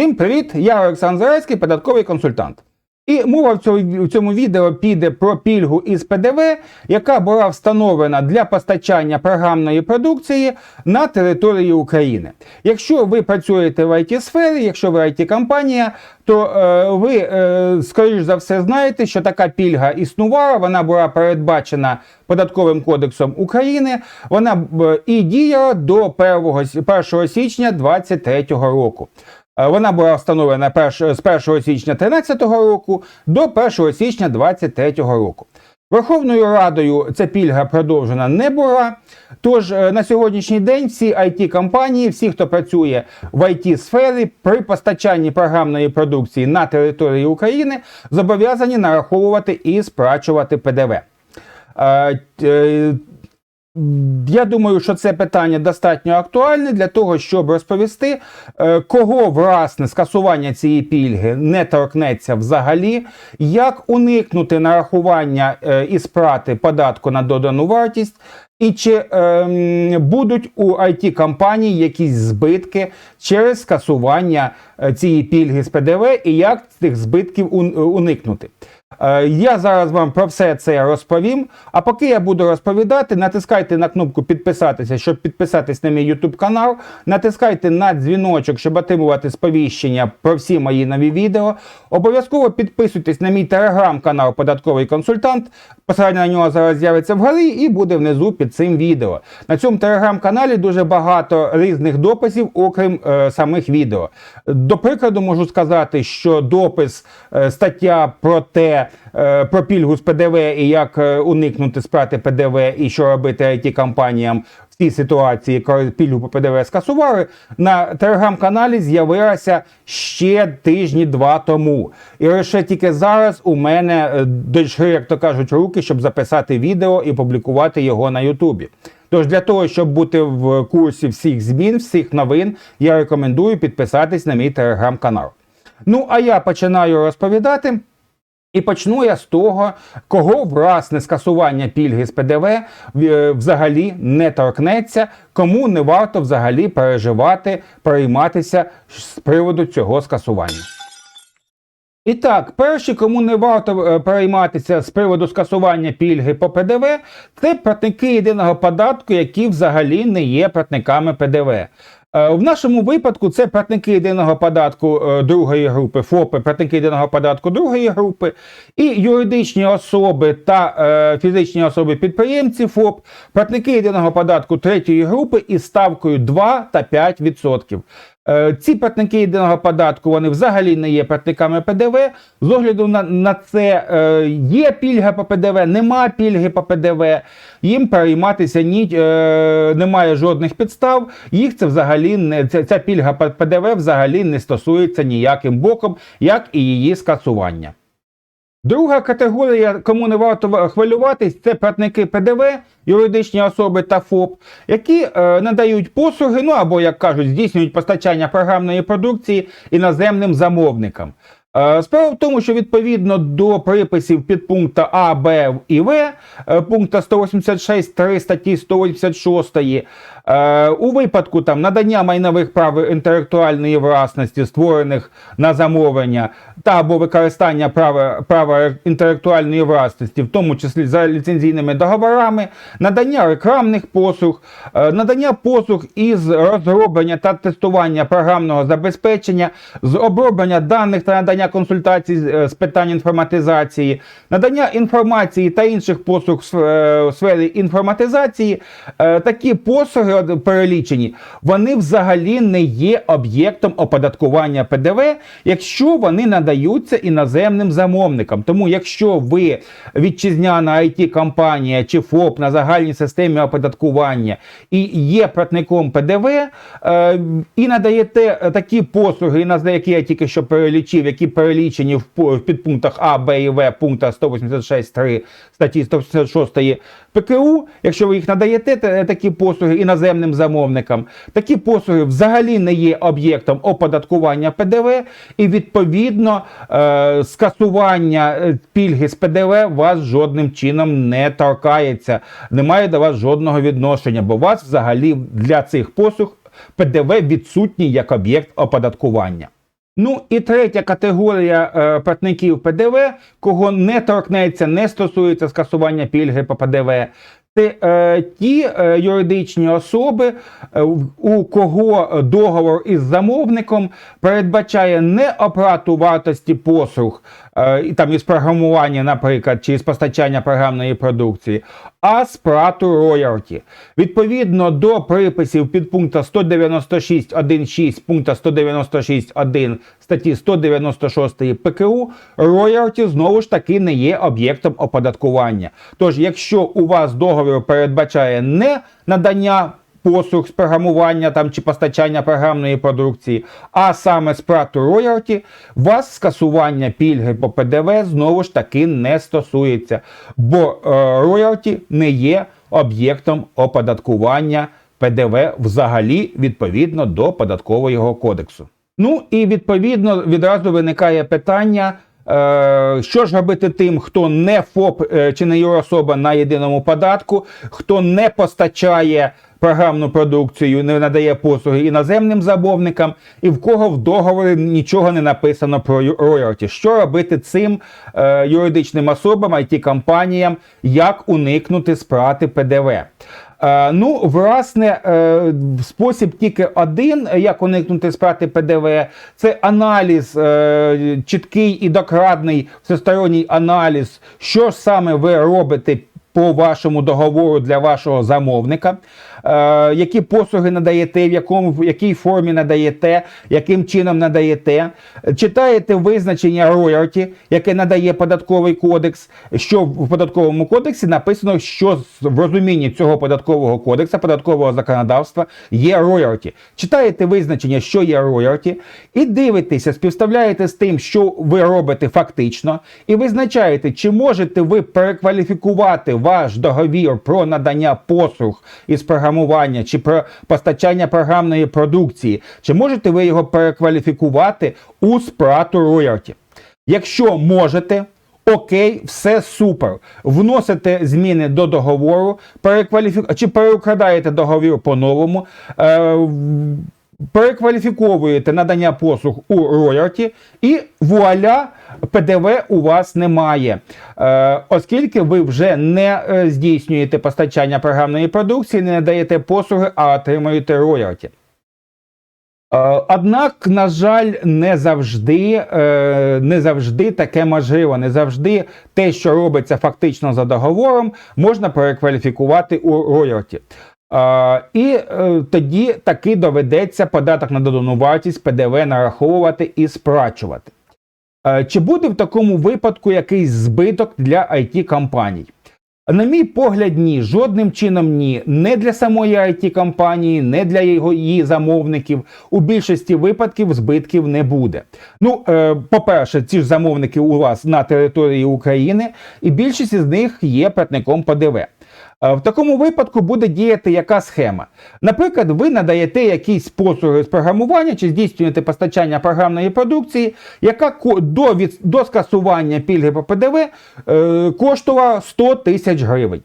Всім привіт! Я Олександр Зарецький, податковий консультант. І мова в цьому, відео піде про пільгу із ПДВ, яка була встановлена для постачання програмної продукції на території України. Якщо ви працюєте в it сфері якщо ви it компанія то е, ви, е, скоріш за все, знаєте, що така пільга існувала, вона була передбачена податковим кодексом України. Вона е, і діяла до 1, 1 січня 2023 року. Е, Вона була встановлена з 1 січня 2013 року до 1 січня 2023 року. Верховною Радою ця пільга продовжена не була. Тож е, на сьогоднішній день всі it компанії всі, хто працює в it сфері при постачанні програмної продукції на території України, зобов'язані нараховувати і сплачувати ПДВ. Е, е, я думаю, що це питання достатньо актуальне для того, щоб розповісти, е, кого власне скасування цієї пільги не торкнеться взагалі, як уникнути нарахування е, і сплати податку на додану вартість, і чи ем, будуть у it компаній якісь збитки через скасування е, цієї пільги з ПДВ, і як цих збитків ун- уникнути. Е, Я зараз вам про все це розповім. А поки я буду розповідати, натискайте на кнопку підписатися, щоб підписатись на мій YouTube канал. Натискайте на дзвіночок, щоб отримувати сповіщення про всі мої нові відео. Обов'язково підписуйтесь на мій телеграм-канал Податковий консультант. Посилання на нього зараз з'явиться вгорі і буде внизу під цим відео. На цьому телеграм-каналі дуже багато різних дописів, окрім е, самих відео. До прикладу, можу сказати, що допис, е, стаття про те, про пільгу з ПДВ і як е, уникнути сплати ПДВ і що робити it компаніям в цій ситуації, коли пільгу по ПДВ скасували, на телеграм-каналі з'явилася ще тижні два тому. І лише тільки зараз у мене е, дійшли, як то кажуть, руки, щоб записати відео і публікувати його на Ютубі. Тож для того, щоб бути в курсі всіх змін, всіх новин, я рекомендую підписатись на мій телеграм-канал. Ну, а я починаю розповідати. І почну я з того, кого власне скасування пільги з ПДВ е, взагалі не торкнеться, кому не варто взагалі переживати, перейматися з приводу цього скасування. І так, перші, кому не варто е, перейматися з приводу скасування пільги по ПДВ, це платники єдиного податку, які взагалі не є платниками ПДВ. Е, В нашому випадку це платники єдиного податку е, другої групи, ФОПи, платники єдиного податку другої групи, і юридичні особи та е, фізичні особи підприємці ФОП, платники єдиного податку третьої групи із ставкою 2 та 5%. Е, Ці платники єдиного податку вони взагалі не є платниками ПДВ. З огляду на, на це е, є пільга по ПДВ, нема пільги по ПДВ. Їм перейматися ні, е, немає жодних підстав. Їх це взагалі не ця, ця пільга по ПДВ взагалі не стосується ніяким боком, як і її скасування. Друга категорія, кому не варто хвилюватись, це платники ПДВ, юридичні особи та ФОП, які е, надають послуги, ну або, як кажуть, здійснюють постачання програмної продукції іноземним замовникам. Е, Справа в тому, що відповідно до приписів підпункта А, Б і В е, пункта 186 3 статті 186 е, у випадку там надання майнових прав інтелектуальної власності, створених на замовлення, та або використання права, права інтелектуальної власності, в тому числі за ліцензійними договорами, надання рекламних послуг, надання послуг із розроблення та тестування програмного забезпечення, з оброблення даних та надання консультацій з е, питань інформатизації, надання інформації та інших послуг в е, сфері інформатизації, е, такі послуги перелічені, вони взагалі не є об'єктом оподаткування ПДВ, якщо вони надаються іноземним замовникам. Тому, якщо ви вітчизняна it компанія чи ФОП на загальній системі оподаткування і є платником ПДВ, і надаєте такі послуги, які я тільки що перелічив, які перелічені в, в підпунктах А, Б і В пункта 186.3 статті 186 ПКУ, якщо ви їх надаєте такі послуги іноземним замовникам, такі послуги взагалі не є об'єктом оподаткування ПДВ, і відповідно е, скасування е, пільги з ПДВ вас жодним чином не торкається, не має до вас жодного відношення, бо вас взагалі для цих послуг ПДВ відсутній як об'єкт оподаткування. Ну і третя категорія е, платників ПДВ, кого не торкнеться, не стосується скасування пільги по ПДВ. Це е, ті е, юридичні особи, е, у кого договор із замовником передбачає не оплату вартості послуг, і там із програмування, наприклад, чи з постачання програмної продукції, а сплату роялті. Відповідно до приписів підпункту 196.1.6 пункту 196.1 статті 196 ПКУ, роялті знову ж таки не є об'єктом оподаткування. Тож, якщо у вас договір передбачає не надання послуг з програмування там чи постачання програмної продукції, а саме сплату роялті, вас скасування пільги по ПДВ знову ж таки не стосується, бо е, роялті не є об'єктом оподаткування ПДВ взагалі відповідно до податкового кодексу. Ну і відповідно відразу виникає питання. Е, Що ж робити тим, хто не ФОП е, чи не юрособа на єдиному податку, хто не постачає програмну продукцію, не надає послуги іноземним замовникам, і в кого в договорі нічого не написано про роялті? Що робити цим е, юридичним особам, it компаніям як уникнути сплати ПДВ? Е, Ну, власне, е, спосіб тільки один, як уникнути сплати ПДВ, це аналіз, е, чіткий і докладний всесторонній аналіз, що саме ви робите по вашому договору для вашого замовника, які послуги надаєте, в якому в якій формі надаєте, яким чином надаєте. Читаєте визначення роялті, яке надає податковий кодекс, що в податковому кодексі написано, що в розумінні цього податкового кодексу, податкового законодавства є роялті. Читаєте визначення, що є роялті, і дивитеся, співставляєте з тим, що ви робите фактично, і визначаєте, чи можете ви перекваліфікувати ваш договір про надання послуг із програмування чи про постачання програмної продукції, чи можете ви його перекваліфікувати у сплату роялті. Якщо можете, окей, все супер. Вносите зміни до договору, перекваліфік... чи переукладаєте договір по-новому, е, перекваліфіковуєте надання послуг у роялті, і вуаля, ПДВ у вас немає. Е, оскільки ви вже не е, здійснюєте постачання програмної продукції, не надаєте послуги, а отримуєте роялті. Е, Однак, на жаль, не завжди, не завжди таке можливо. Не завжди те, що робиться фактично за договором, можна перекваліфікувати у роялті. І е, тоді таки доведеться податок на додану вартість ПДВ нараховувати і сплачувати. Е, Чи буде в такому випадку якийсь збиток для it компаній? На мій погляд, ні, жодним чином ні. Не для самої it компанії, не для його її замовників. У більшості випадків збитків не буде. Ну, е, по-перше, ці ж замовники у вас на території України, і більшість із них є платником ПДВ. Е, В такому випадку буде діяти яка схема. Наприклад, ви надаєте якісь послуги з програмування чи здійснюєте постачання програмної продукції, яка до, від, до скасування пільги по ПДВ е, коштувала 100 тисяч гривень.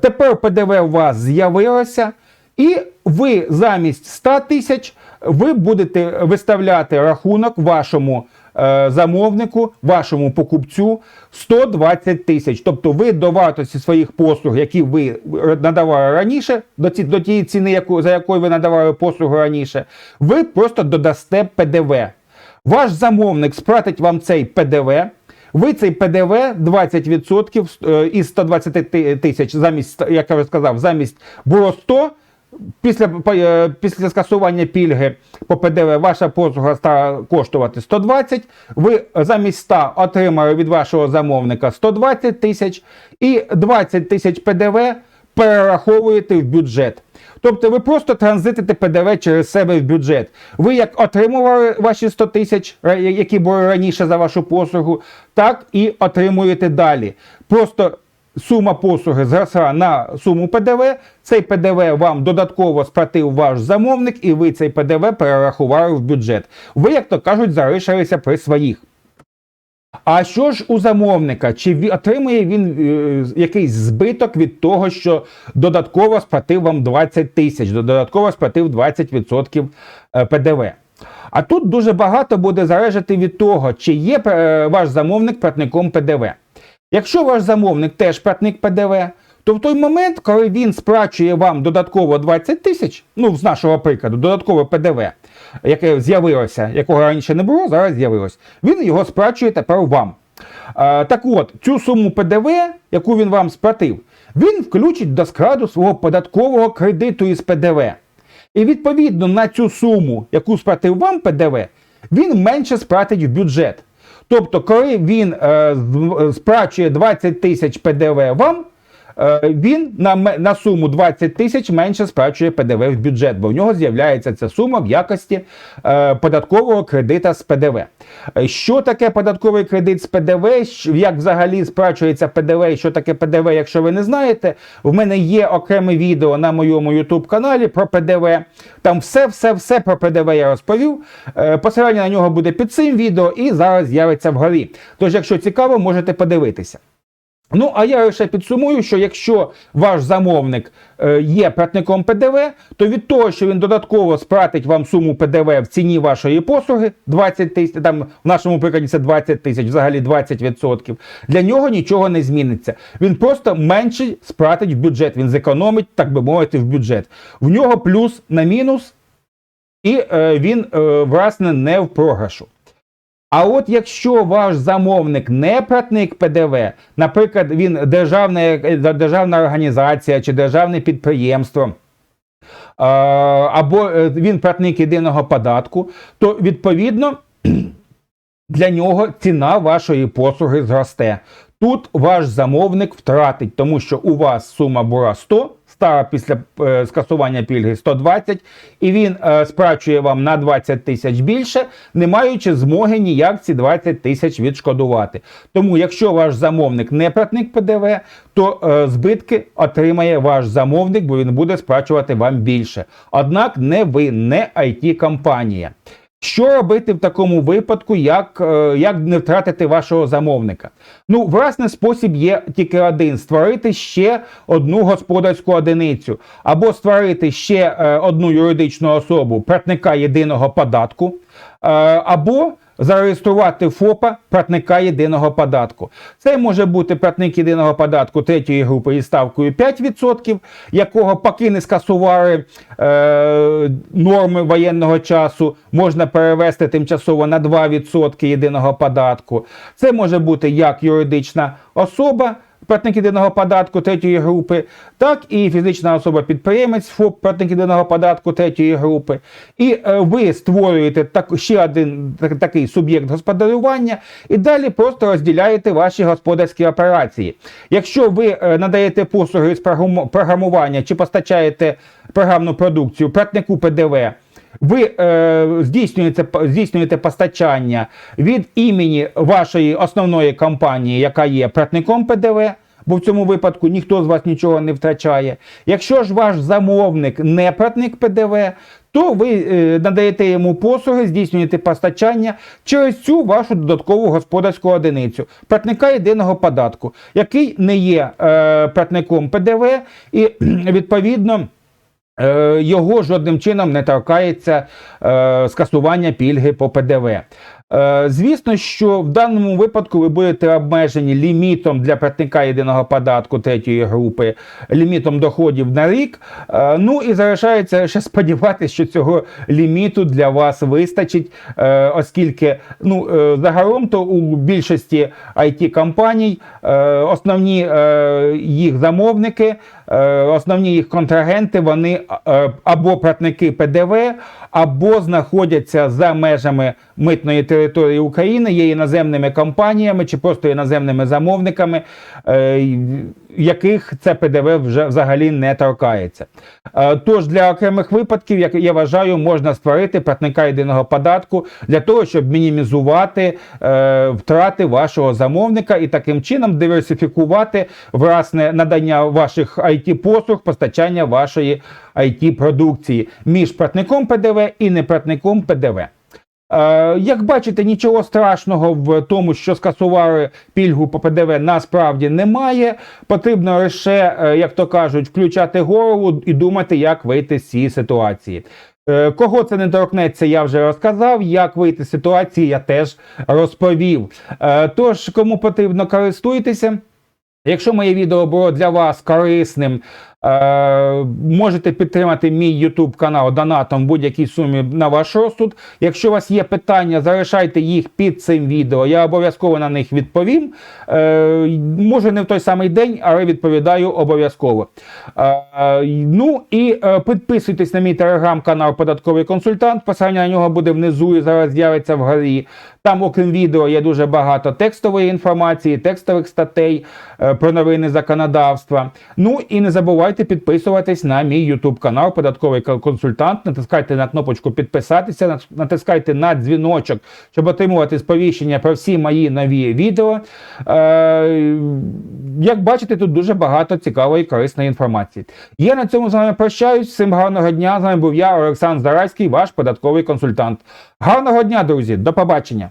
Тепер ПДВ у вас з'явилося, і ви замість 100 тисяч ви будете виставляти рахунок вашому е, замовнику, вашому покупцю 120 тисяч. Тобто ви до вартості своїх послуг, які ви надавали раніше, до, ці, до тієї ціни, яку, за якою ви надавали послугу раніше, ви просто додасте ПДВ. Ваш замовник сплатить вам цей ПДВ. Ви цей ПДВ 20% е, із 120 тисяч, замість, як я вже сказав, замість було 100, після, е, після скасування пільги по ПДВ ваша послуга стала коштувати 120, ви замість 100 отримали від вашого замовника 120 тисяч і 20 тисяч ПДВ перераховуєте в бюджет. Тобто ви просто транзитите ПДВ через себе в бюджет. Ви як отримували ваші 100 тисяч, які були раніше за вашу послугу, так і отримуєте далі. Просто сума послуги зросла на суму ПДВ. Цей ПДВ вам додатково сплатив ваш замовник, і ви цей ПДВ перерахували в бюджет. Ви, як то кажуть, залишилися при своїх. А що ж у замовника? Чи отримує він е, якийсь збиток від того, що додатково сплатив вам 20 тисяч, додатково сплатив 20% е, ПДВ? А тут дуже багато буде залежати від того, чи є е, ваш замовник платником ПДВ. Якщо ваш замовник теж платник ПДВ, то в той момент, коли він сплачує вам додатково 20 тисяч, ну з нашого прикладу, додаткове ПДВ, яке з'явилося, якого раніше не було, зараз з'явилось, він його сплачує тепер вам. Так от, цю суму ПДВ, яку він вам сплатив, він включить до складу свого податкового кредиту із ПДВ. І відповідно на цю суму, яку сплатив вам ПДВ, він менше сплатить в бюджет. Тобто, коли він е, з- сплачує 20 тисяч ПДВ вам, е, він на, на суму 20 тисяч менше сплачує ПДВ в бюджет, бо в нього з'являється ця сума в якості е, податкового кредита з ПДВ. Е, Що таке податковий кредит з ПДВ? Як взагалі сплачується ПДВ? Що таке ПДВ, якщо ви не знаєте? В мене є окреме відео на моєму YouTube каналі про ПДВ. Там все, все, все про ПДВ я розповів. Е, Посилання на нього буде під цим відео і зараз з'явиться вгорі. Тож, якщо цікаво, можете подивитися. Ну, а я лише підсумую, що якщо ваш замовник е, є платником ПДВ, то від того, що він додатково сплатить вам суму ПДВ в ціні вашої послуги 20 тисяч, там в нашому прикладі це 20 тисяч, взагалі 20%, для нього нічого не зміниться. Він просто менше сплатить в бюджет, він зекономить, так би мовити, в бюджет. В нього плюс на мінус, і е, він, е, власне, не в програшу. А от якщо ваш замовник не платник ПДВ, наприклад, він державна, е, державна організація чи державне підприємство, або е, він платник єдиного податку, то відповідно для нього ціна вашої послуги зросте. Тут ваш замовник втратить, тому що у вас сума була 100, стара після е, скасування пільги 120, і він е, сплачує вам на 20 тисяч більше, не маючи змоги ніяк ці 20 тисяч відшкодувати. Тому, якщо ваш замовник не платник ПДВ, то е, збитки отримає ваш замовник, бо він буде сплачувати вам більше. Однак не ви, не IT-компанія. Що робити в такому випадку, як, е, як не втратити вашого замовника? Ну, власне, спосіб є тільки один: створити ще одну господарську одиницю, або створити ще е, одну юридичну особу платника єдиного податку, е, або зареєструвати ФОПа платника єдиного податку. Це може бути платник єдиного податку третьої групи із ставкою 5%, якого поки не скасували е, норми воєнного часу, можна перевести тимчасово на 2% єдиного податку. Це може бути як юридична особа. Платник єдиного податку третьої групи, так і фізична особа-підприємець ФОП, платник єдиного податку третьої групи. І е, ви створюєте так, ще один так- такий суб'єкт господарювання, і далі просто розділяєте ваші господарські операції. Якщо ви е, надаєте послуги з програму- програмування чи постачаєте програмну продукцію платнику ПДВ, ви е, здійснюєте, здійснюєте постачання від імені вашої основної компанії, яка є платником ПДВ, бо в цьому випадку ніхто з вас нічого не втрачає. Якщо ж ваш замовник не платник ПДВ, то ви е, надаєте йому послуги, здійснюєте постачання через цю вашу додаткову господарську одиницю, платника єдиного податку, який не є е, платником ПДВ, і відповідно. Е, Його жодним чином не торкається е, скасування пільги по ПДВ. Е, Звісно, що в даному випадку ви будете обмежені лімітом для платника єдиного податку третьої групи, лімітом доходів на рік. Ну і залишається ще сподіватися, що цього ліміту для вас вистачить, оскільки ну, загалом то у більшості it компаній основні їх замовники, основні їх контрагенти, вони е, або платники ПДВ, або знаходяться за межами митної території України, є іноземними компаніями чи просто іноземними замовниками, е, яких це ПДВ вже взагалі не торкається. Е, Тож для окремих випадків, як я вважаю, можна створити платника єдиного податку для того, щоб мінімізувати е, втрати вашого замовника і таким чином диверсифікувати власне надання ваших it послуг, постачання вашої it продукції між платником ПДВ і неплатником ПДВ. Е, Як бачите, нічого страшного в тому, що скасували пільгу по ПДВ, насправді немає. Потрібно лише, е, як то кажуть, включати голову і думати, як вийти з цієї ситуації. Е, Кого це не торкнеться, я вже розказав. Як вийти з ситуації, я теж розповів. Тож, кому потрібно, користуйтеся. Якщо моє відео було для вас корисним, е, можете підтримати мій YouTube канал донатом в будь-якій сумі на ваш розсуд. Якщо у вас є питання, залишайте їх під цим відео. Я обов'язково на них відповім. Е, може не в той самий день, але відповідаю обов'язково. Е, ну і підписуйтесь на мій телеграм-канал Податковий консультант. Посилання на нього буде внизу і зараз з'явиться вгорі. Там, окрім відео, є дуже багато текстової інформації, текстових статей про новини законодавства. Ну і не забувайте підписуватись на мій YouTube канал Податковий консультант. Натискайте на кнопочку підписатися, натискайте на дзвіночок, щоб отримувати сповіщення про всі мої нові відео. Е, як бачите, тут дуже багато цікавої і корисної інформації. Я на цьому з вами прощаюсь. Всім гарного дня. З вами був я, Олександр Зарайський, ваш податковий консультант. Гарного дня, друзі! До побачення!